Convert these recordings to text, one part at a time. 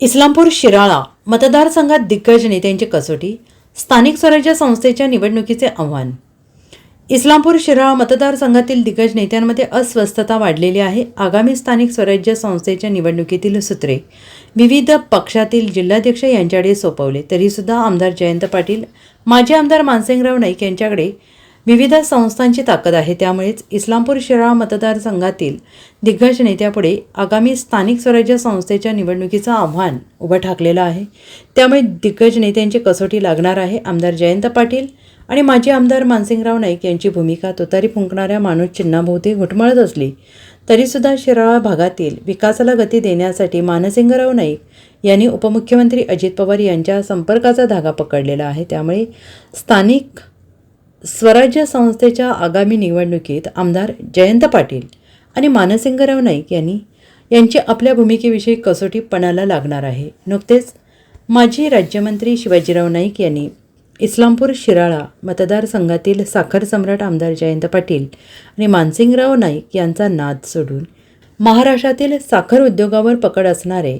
इस्लामपूर शिराळा मतदारसंघात दिग्गज नेत्यांची कसोटी स्थानिक स्वराज्य संस्थेच्या निवडणुकीचे आव्हान. इस्लामपूर शिराळा मतदारसंघातील दिग्गज नेत्यांमध्ये अस्वस्थता वाढलेली आहे. आगामी स्थानिक स्वराज्य संस्थेच्या निवडणुकीतील सूत्रे विविध पक्षातील जिल्हाध्यक्ष यांच्याकडे सोपवले. तरीसुद्धा आमदार जयंत पाटील माजी आमदार मानसिंगराव नाईक यांच्याकडे विविध संस्थांची ताकद आहे त्यामुळेच इस्लामपूर शिराळा मतदारसंघातील दिग्गज नेत्यापुढे आगामी स्थानिक स्वराज्य संस्थेच्या निवडणुकीचं आव्हान उभं ठाकलेलं आहे. त्यामुळे दिग्गज नेत्यांची कसोटी लागणार आहे आमदार जयंत पाटील आणि माजी आमदार मानसिंगराव नाईक यांची भूमिका तुतारी फुंकणाऱ्या माणूस चिन्हाभोवती घुटमळत असली तरीसुद्धा शिराळा भागातील विकासाला गती देण्यासाठी मानसिंगराव नाईक यांनी उपमुख्यमंत्री अजित पवार यांच्या संपर्काचा धागा पकडलेला आहे. त्यामुळे स्थानिक स्वराज्य संस्थेच्या आगामी निवडणुकीत आमदार जयंत पाटील आणि मानसिंगराव नाईक यांनी यांची आपल्या भूमिकेविषयी कसोटीपणाला लागणार आहे. नुकतेच माजी राज्यमंत्री शिवाजीराव नाईक यांनी इस्लामपूर शिराळा मतदारसंघातील साखर सम्राट आमदार जयंत पाटील आणि मानसिंगराव नाईक यांचा नाद सोडून महाराष्ट्रातील साखर उद्योगावर पकड असणारे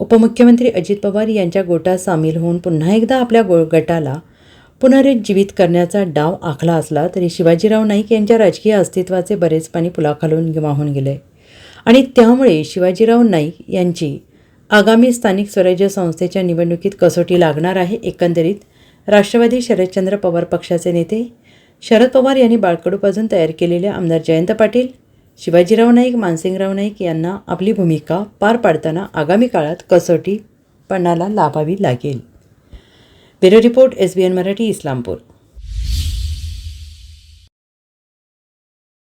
उपमुख्यमंत्री अजित पवार यांच्या गोटात सामील होऊन पुन्हा एकदा आपल्या गो गटाला पुनरुज्जीवित करण्याचा डाव आखला असला तरी शिवाजीराव नाईक यांच्या राजकीय अस्तित्वाचे बरेच पाणी पुलाखालून वाहून गेले. आणि त्यामुळे शिवाजीराव नाईक यांची आगामी स्थानिक स्वराज्य संस्थेच्या निवडणुकीत कसोटी लागणार आहे एकंदरीत राष्ट्रवादी शरदचंद्र पवार पक्षाचे नेते शरद पवार यांनी बाळकडूपासून तयार केलेले आमदार जयंत पाटील शिवाजीराव नाईक मानसिंगराव नाईक यांना आपली भूमिका पार पाडताना आगामी काळात कसोटी पणाला लाभावी लागेल. Bureau report SBN Marathi Islampur.